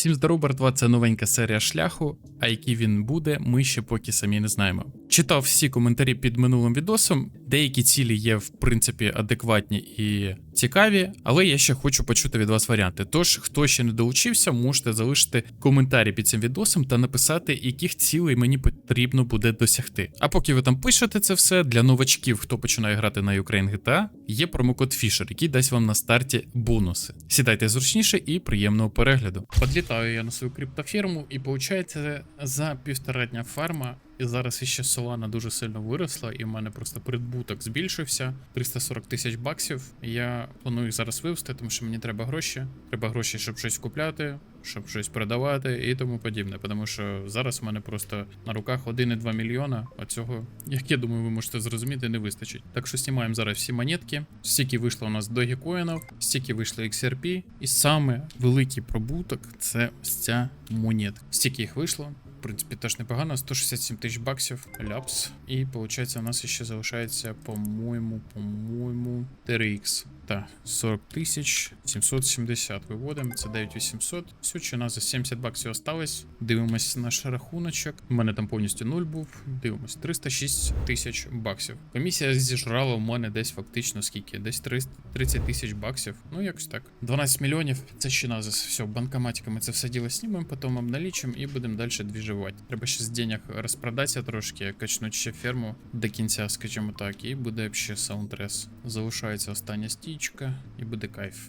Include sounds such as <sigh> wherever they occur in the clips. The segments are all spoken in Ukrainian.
Всім здоров, братва, це новенька серія шляху, а який він буде, ми ще поки самі не знаємо. Читав всі коментарі під минулим відосом. Деякі цілі є, в принципі, адекватні і цікаві, але я ще хочу почути від вас варіанти. Тож, хто ще не долучився, можете залишити коментарі під цим відосом та написати, яких цілей мені потрібно буде досягти. А поки ви там пишете це все, для новачків, хто починає грати на Ukraine GTA, є промокод Fisher, який дасть вам на старті бонуси. Сідайте зручніше і приємного перегляду. Подлітаю я на свою криптофірму, і виходить, за півтора дня фарма. І зараз іще Solana дуже сильно виросла, і в мене просто прибуток збільшився 340 тисяч баксів. Я планую зараз вивести, тому що мені треба гроші. Треба гроші, щоб щось купляти, щоб щось продавати і тому подібне. Тому що зараз в мене просто на руках 1,2 мільйона. А цього, як я думаю, ви можете зрозуміти, не вистачить. Так що знімаємо зараз всі монетки. Стільки вийшло у нас Dogecoin, стільки вийшло XRP. І саме великий прибуток це ця монетка. Стільки їх вийшло в принципі, теж непогано. 167 тисяч баксів. Ляпс. І виходить, у нас ще залишається, по-моєму, по-моєму, 3Х. Тобто Витрата 40 тисяч 770. Виводимо, це 9800. Все, что у нас за 70 баксів осталось. Дивимось наш рахуночок. У мене там повністю 0 був. Дивимось, 306 тисяч баксів. Комісія зіжрала у мене десь фактично скільки? Десь 30 тисяч баксів. Ну, якось так. 12 мільйонів. Це ще назис. Все, банкоматиками це все діло снімемо, потім обналічимо і будемо далі двіжувати. Треба ще з денег розпродатися трошки, качнути ще ферму до кінця, скажімо так, і буде ще саундрес. Залишається остання стій стічка, і буде кайф.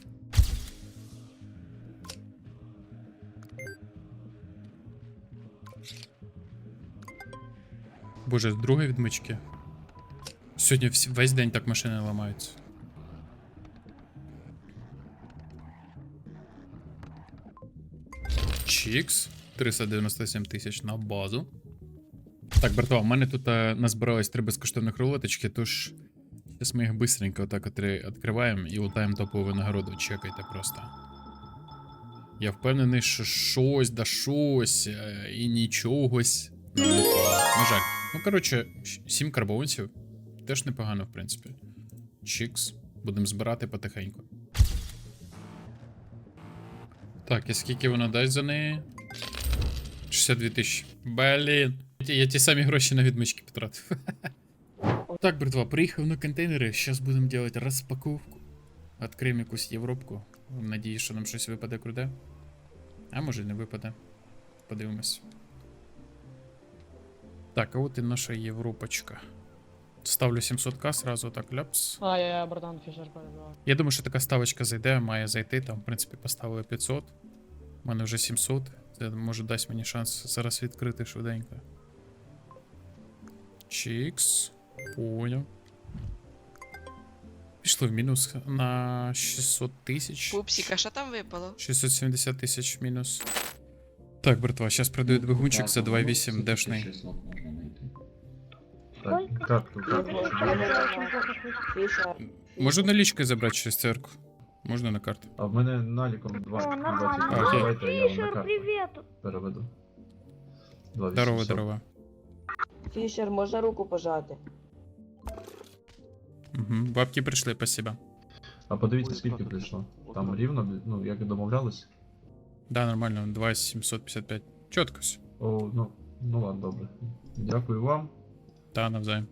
Боже, з другої відмички. Сьогодні весь день так машини ламаються. Чікс. 397 тисяч на базу. Так, братва, у мене тут е, назбиралось три безкоштовних рулеточки, тож зараз ми їх быстренько отак отри- відкриваємо і лутаємо топову винагороду. Чекайте просто. Я впевнений, що щось да щось е, нічогось нам не впало. На жаль. Ну, коротше, 7 карбованців. Теж непогано, в принципі. Чікс. Будемо збирати потихеньку. Так, і скільки вона дасть за неї? 62 тисячі. Блін. Я, ті самі гроші на відмички потратив. <laughs> так, братва, приїхав на контейнери. Зараз будемо робити розпаковку. Відкриємо якусь Європку. Надіюсь, що нам щось випаде круте. А може не випаде. Подивимось. Так, а от і наша Європочка. Ставлю 700к сразу так ляпс. А, я, я братан Фішер передавав. Я думаю, що така ставочка зайде, має зайти. Там, в принципі, поставили 500. У мене вже 700. Це може дасть мені шанс зараз відкрити швиденько. Чікс. Поняв. Пішло в мінус на 600 тисяч. Пупсик, а що там випало? 670 тисяч мінус. Так, братва, зараз продаю двигунчик за 2.8 дешний. Так, карту, карту. Можу налічкою забрати через церкву. Можна на карту. А в мене наліком два. О, на нормально. 20. Окей. Давайте я вам на карту переведу. Здорово, здорово. Фішер, можна руку пожати? Угу. Бабки прийшли, спасибо. А подивіться, скільки прийшло. Там рівно, ну, як і домовлялись. Да, нормально, 2,755. Чітко все. О, ну, ну ладно, добре. Дякую вам. Та, навзаєм.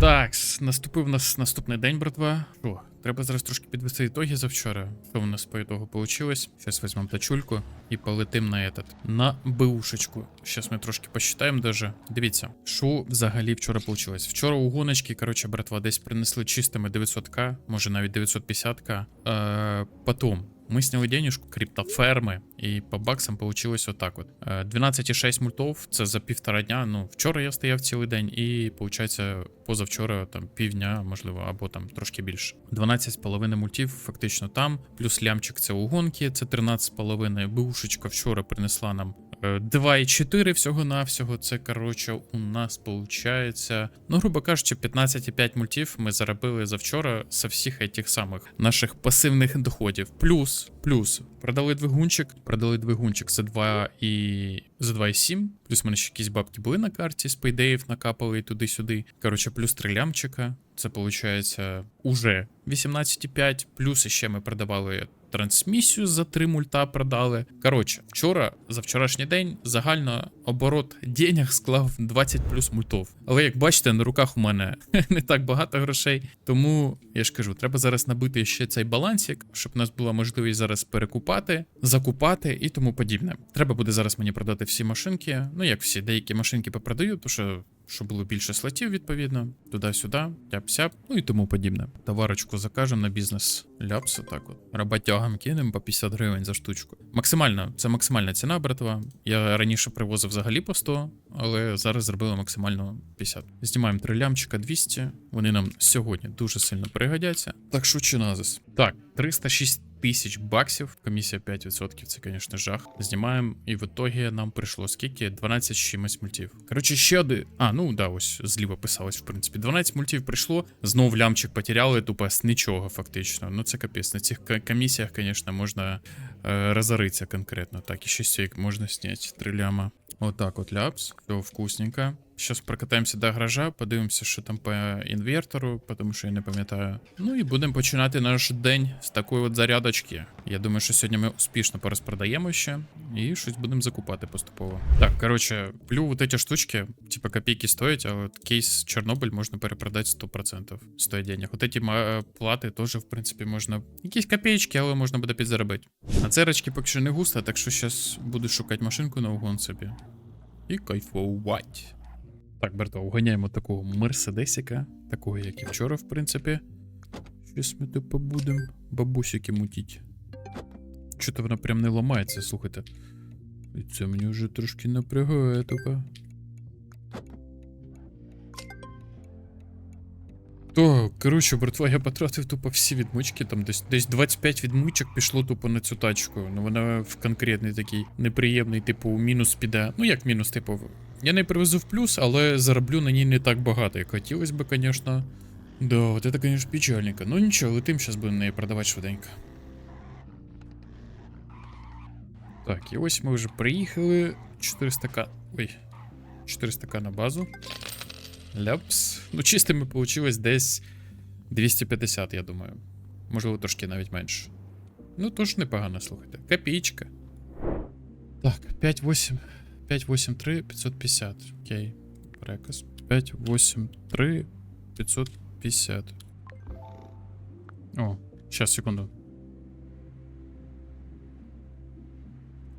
Так, с- наступив у нас наступний день, братва. Що, треба зараз трошки підвести ітоги за вчора. Що у нас по ітогу вийшло? Зараз візьмемо тачульку і полетим на этот. На бушечку. Зараз ми трошки посчитаємо даже. Дивіться, що взагалі вчора вийшло. Вчора у гоночки, коротше, братва, десь принесли чистими 900к, може навіть 950к. Е, потом ми сняли денежку криптоферми, і по баксам получилось отак от. Е, 12,6 мультов це за півтора дня. Ну, вчора я стояв цілий день, і виходить, позавчора там півдня, можливо, або там трошки більше. 12,5 мультів фактично там, плюс лямчик це у гонки, це 13,5. Бушечка вчора принесла нам 2,4 всього-навсього. Це, коротше, у нас виходить, ну, грубо кажучи, 15,5 мультів ми заробили завчора з всіх этих самих наших пасивних доходів. Плюс, плюс, продали двигунчик, продали двигунчик за 2 і за 2,7. Плюс в мене ще якісь бабки були на карті, з пейдеїв накапали туди-сюди. Коротше, плюс 3 лямчика. Це виходить уже 18,5. Плюс ще ми продавали трансмісію за 3 мульта продали. Коротше, вчора, за вчорашній день, загально оборот денег склав 20 плюс мультов. Але як бачите, на руках у мене <laughs> не так багато грошей. Тому я ж кажу, треба зараз набити ще цей балансик, щоб у нас була можливість зараз перекупати, закупати і тому подібне. Треба буде зараз мені продати всі машинки. Ну як всі, деякі машинки попродаю, то що. Щоб було більше слотів, відповідно, туди-сюди, тяп-сяп, ну і тому подібне. Товарочку закажемо на бізнес ляпс, отак от. Роботягам кинемо по 50 гривень за штучку. Максимально, це максимальна ціна, братва. Я раніше привозив взагалі по 100, але зараз зробили максимально 50. Знімаємо три лямчика 200. Вони нам сьогодні дуже сильно пригодяться. Так що чи назис? Так, 306 тисяч баксів, комісія 5%, це, звісно, жах. Знімаємо, і в ітогі нам прийшло скільки? 12 з чимось мультів. Коротше, ще один. А, ну да, ось зліва писалось, в принципі. 12 мультів прийшло, знов лямчик потеряли, тупо з нічого, фактично. Ну це капець. На цих комісіях, звісно, можна е, розоритися конкретно. Так, і ще стейк можна зняти. Три ляма. Отак от ляпс. Все вкусненько. Зараз прокатаємося до гаража, подивимося, що там по інвертору, тому що я не пам'ятаю. Ну і будемо починати наш день з такої от зарядочки. Я думаю, що сьогодні ми успішно порозпродаємо ще і щось будемо закупати поступово. Так, коротше, плю вот эти штучки, типа копійки стоять, а от кейс Чорнобиль можна перепродати 100% стоїть денег. От эти ма- плати теж, в принципі, можна. Якісь копеечки, але можна буде підзаробити. А церочки поки що не густо, так що зараз буду шукати машинку на угон собі. І кайфувати. Так, Берто, уганяємо такого мерседесика, такого, як і вчора, в принципі. Щось ми тут побудемо бабусики мутіть. Чого-то вона прям не ламається, слухайте. І це мені вже трошки напрягає тупо. То, коротше, братва, я потратив тупо всі відмички, там десь десь 25 відмичок пішло тупо на цю тачку. Ну вона в конкретний такий неприємний, типу, мінус піде. Ну як мінус, типу, я не привезу в плюс, але зароблю на ній не так багато, як хотілося б, звісно. Да, от це, звісно, печальненько. Ну нічого, летим, зараз будемо неї продавати швиденько. Так, і ось ми вже приїхали. 400к. Ой. 400к на базу. Ляпс. Ну, чистими вийшло десь 250, я думаю. Можливо, трошки навіть менше. Ну, тож непогано, слухайте. Копійка. Так, 5-8. 583 550. Окей. Переказ. 583 550. О, сейчас, секунду.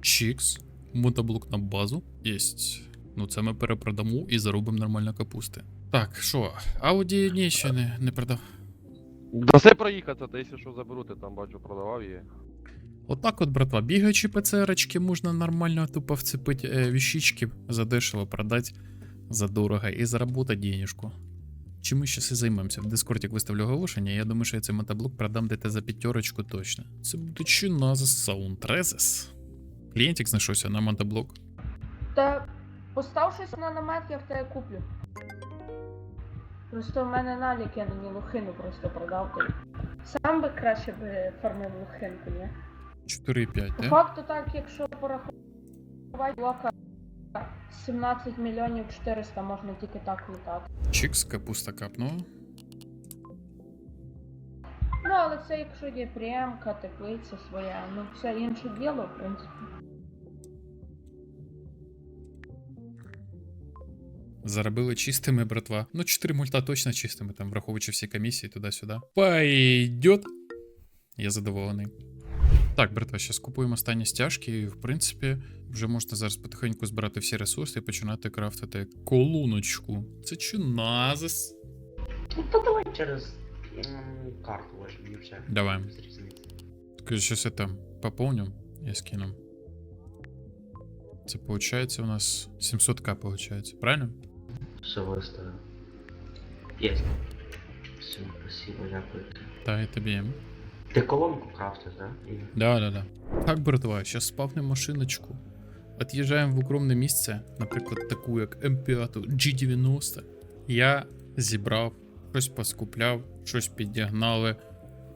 Чікс. Мотоблок на базу. Єсть. Ну, це ми перепродамо і заробимо нормально капусти. Так, що? Ауді ні, ще не, не продав. Даси проїхати, та якщо що заберу, ти там бачу, продавав її. Отак от, братва, бігаючи ПЦРочки, можна нормально тупо вцепити е, віщички, задешево продати задорого і заработати денежку. Чим ми зараз і займемося? В Дискорді виставлю оголошення, я думаю, що я цей мотоблок продам десь за п'ятерочку точно. Це буде чи назис Soundrezes. Клієнтик знайшовся на мотоблок. Та постав щось на намет, я в тебе куплю. Просто в мене наліки на ній лохину просто продав. Сам би краще би фармив лохинку, ні? 4,5, По да? факту так, якщо порахувати лока 17 мільйонів 400 можна тільки так літати. Чікс, капуста капнула. Ну, але це якщо є прямка, теплиця своя, ну все інше діло, в принципі. Заробили чистими, братва. Ну, 4 мульта точно чистими, там, враховуючи всі комісії туди-сюди. Пойдет. Я задоволений. Так, братва, зараз купуємо останні стяжки, і в принципі, вже можна зараз потихеньку збирати всі ресурси і починати крафтити колоночку. Це чи назис? Ну, то давай через м, карту возьмем, и все. Давай. Без разницы. Так, сейчас это пополню и скину. Это получается у нас 700к получается, правильно? Все выставил. Есть. Все, спасибо, дякую. Да, это BM. Ты колонку крафтишь, да? Да, да, да. Так, братва, сейчас спавним машиночку. От'їжджаємо в укромне місце, наприклад, таку як М5 G90. Я зібрав, щось поскупляв, щось підігнали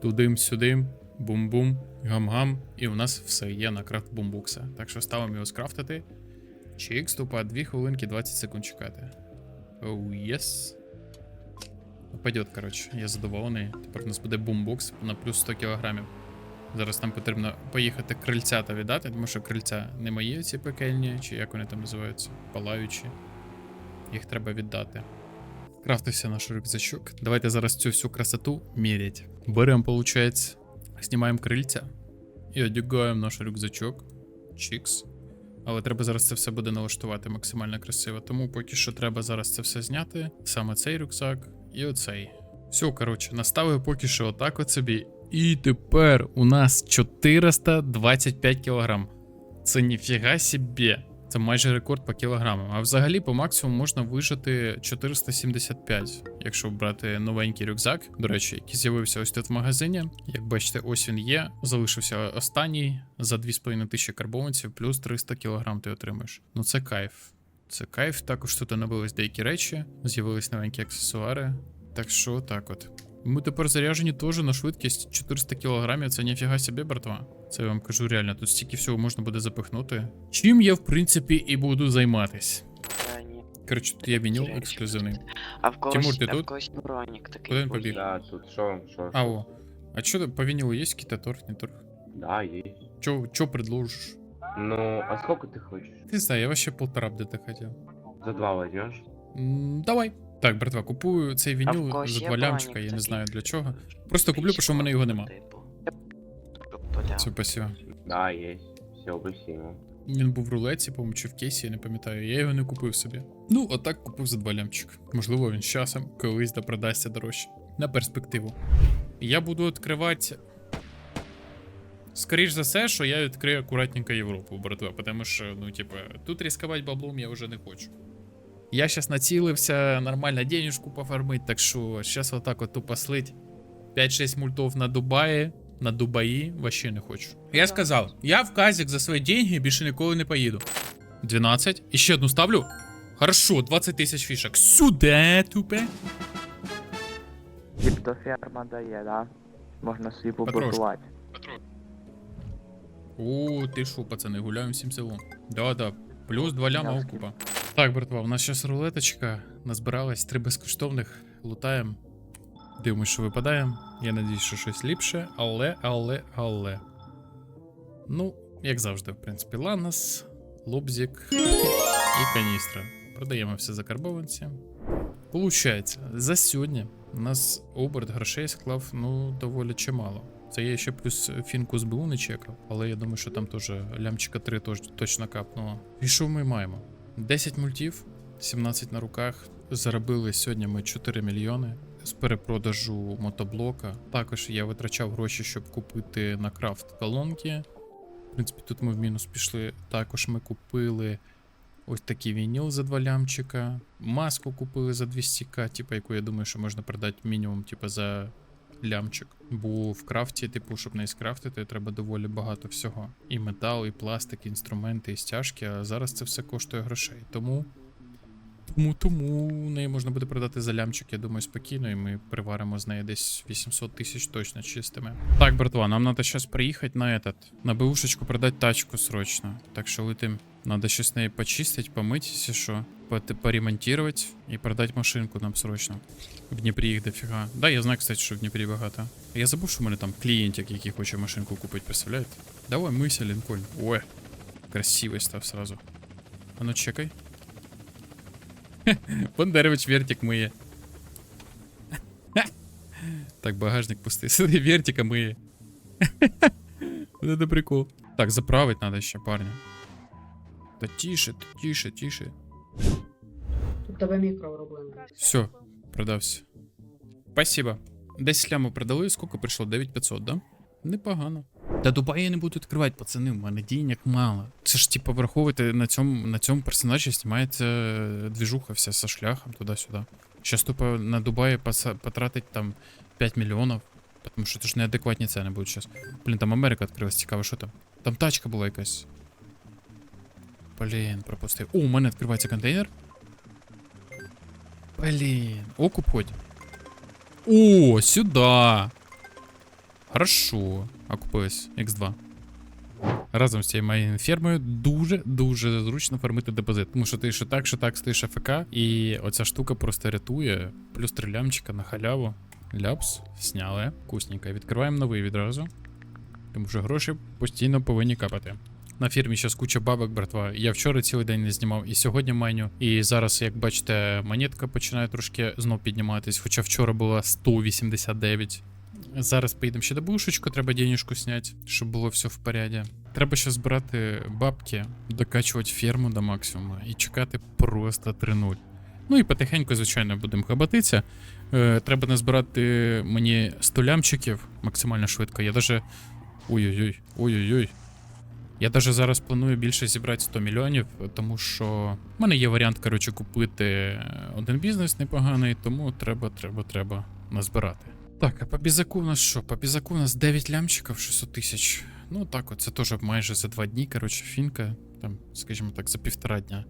тудим-сюдим, бум-бум, гам-гам, і у нас все є на крафт бумбукса. Так що ставимо його скрафтити. Чик, ступа, 2 хвилинки 20 секунд чекати. Оу, єс. Пойдет, коротше, я задоволений. Тепер у нас буде бумбокс на плюс 100 кілограмів. Зараз нам потрібно поїхати крильця та віддати, тому що крильця не мої ці пекельні, чи як вони там називаються, палаючі. Їх треба віддати. Крафтився наш рюкзачок. Давайте зараз цю всю красоту мірять. Беремо, виходить, знімаємо крильця і одягаємо наш рюкзачок. Чікс. Але треба зараз це все буде налаштувати максимально красиво. Тому поки що треба зараз це все зняти. Саме цей рюкзак і оцей. Все, коротше, наставив поки що отак от собі. І тепер у нас 425 кілограм. Це ніфіга собі. Це майже рекорд по кілограмам. А взагалі по максимуму можна вижити 475, якщо брати новенький рюкзак. До речі, який з'явився ось тут в магазині. Як бачите, ось він є. Залишився останній за 2,5 тисячі карбованців, плюс 300 кілограм ти отримаєш. Ну це кайф. Це кайф. Також тут оновились деякі речі, з'явились новенькі аксесуари. Так що так от. Ми тепер заряжені теж на швидкість 400 кілограмів, це ніфіга собі, братва. Це я вам кажу реально, тут стільки всього можна буде запихнути. Чим я, в принципі, і буду займатись. Ні. Коротше, тут є вініл ексклюзивний. А в когось, Тимур, ти а в тут? когось бронік такий. Куди він побіг? Да, тут що, що? А, о. А що по вінілу є який-то торг, не торг? Да, есть. Чо, чо предложишь? Ну, а сколько ты хочешь? Не знаю, я вообще полтора где-то хотел. За два возьмешь? М, Давай. Так, братва, купую цей в когось за є два бронік лямчика, я не такий? знаю для чого. Просто куплю, тому що в мене його нема. Типу. Тобто. Це спасибо. Да, есть. Все, спасибо. Він був в рулеті, по-моєму, чи в кейсі, я не пам'ятаю. Я його не купив собі. Ну, а так купив за два лямчик. Можливо, він з часом колись да продасться дорожче. На перспективу. Я буду відкривати. Скоріш за все, що я відкрию акуратненько Європу, братва, тому що, ну, типа, тут ризикувати баблом я вже не хочу. Я зараз націлився нормально денежку пофармить, так що зараз отак от тупо слить 5-6 мультов на Дубаї, на Дубаї вообще не хочу. Я сказав, я в казик за свої деньги більше ніколи не поїду. 12. І ще одну ставлю. Хорошо, 20 тисяч фішок. Сюди, тупе. Тобто ферма дає, да? Можна собі побудувати. О, ти шо, пацани, гуляємо всім селом. Да-да, плюс 2 ляма окупа. Так, братва, у нас зараз рулеточка. Назбиралась три безкоштовних. Лутаємо. Дивимось, що випадає. Я надіюсь, що щось ліпше, але, але, але. Ну, як завжди, в принципі, ланос, лобзик і каністра. Продаємо все закарбованці. Получається, за сьогодні у нас оберт грошей склав ну доволі чимало. Це я ще плюс фінку з БУ не чекав, але я думаю, що там теж лямчика 3 тож, точно капнуло. І що ми маємо? 10 мультів, 17 на руках. Заробили сьогодні ми 4 мільйони з перепродажу мотоблока. Також я витрачав гроші, щоб купити на крафт колонки. В принципі, тут ми в мінус пішли. Також ми купили ось такий вініл за 2 лямчика. Маску купили за 200к, типу, яку я думаю, що можна продати мінімум, типу, за лямчик. Бо в крафті, типу, щоб не скрафтити, треба доволі багато всього. І метал, і пластик, і інструменти, і стяжки, а зараз це все коштує грошей. Тому. Тому, тому неї можна буде продати за лямчик, я думаю, спокійно, і ми приваримо з неї десь 800 тисяч точно чистими. Так, братва, нам треба зараз приїхати на этот, на бэушечку продати тачку срочно. Так що летим. Надо щось неї почистить, помить, якщо що, поремонтувати і продати машинку нам срочно. В Дніпрі їх дофіга. Да, я знаю, кстати, що в Дніпрі багато. Я забув, що в мене там клієнтик, який хоче машинку купити, представляєте? Давай, мися, Лінкольн. Ой, красивий став сразу. А ну чекай. <laughs> Бондаревич вертик миє. <laughs> Так, багажник пустий. <laughs> Сиди, вертика миє. Вот это прикол. Так, заправить надо ще, парня. Та тише, тише, тише. Тут тебе мікро робимо. Все, продався. Спасибо. 10 ляму продали, скільки прийшло? 9500, да? Непогано. Та Дубай я не буду відкривати, пацани, у мене денег мало. Це ж типу враховуйте, на цьому, на цьому персонажі знімається е, двіжуха вся со шляхом туди-сюди. Щас тупо на Дубаї поса- потратить там 5 мільйонів, тому що це ж неадекватні ціни будуть зараз. Блін, там Америка відкрилась, цікаво, що там. Там тачка була якась. Блін, пропустив. О, у мене відкривається контейнер. Блин, окуп хоть. О, сюда. Хорошо. Окупилось. X2. Разом з цією моєю фермою дуже-дуже зручно фармити депозит. Тому що ти що так, що так стоїш АФК, і оця штука просто рятує. Плюс три лямчика на халяву. Ляпс, сняли. Вкусненько. Відкриваємо новий відразу. Тому що гроші постійно повинні капати. На фірмі зараз куча бабок, братва. Я вчора цілий день не знімав, і сьогодні майню. І зараз, як бачите, монетка починає трошки знов підніматись, хоча вчора була 189. Зараз поїдемо ще до бушечку, треба денежку зняти, щоб було все в поряді. Треба ще збирати бабки, докачувати ферму до максимуму і чекати просто 3-0. Ну і потихеньку, звичайно, будемо хабатитися. Е, треба назбирати мені 100 лямчиків максимально швидко. Я даже. Ой-ой-ой, ой-ой-ой. Я даже зараз планую більше зібрати 100 мільйонів, тому що в мене є варіант, коротше, купити один бізнес непоганий, тому треба, треба, треба назбирати. Так, а по бізаку у нас що? По бізаку у нас 9 лямчиків, 600 тисяч. Ну так, от це теж майже за 2 дні, коротше, фінка, там, скажімо так, за півтора дня.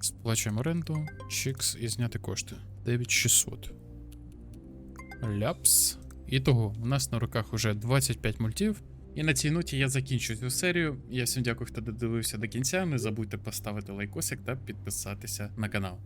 Сплачуємо оренду, чікс і зняти кошти. 9600. Ляпс. І того, у нас на руках уже 25 мультів. І на цій ноті я закінчу цю серію. Я всім дякую, хто додивився до кінця. Не забудьте поставити лайкосик та підписатися на канал.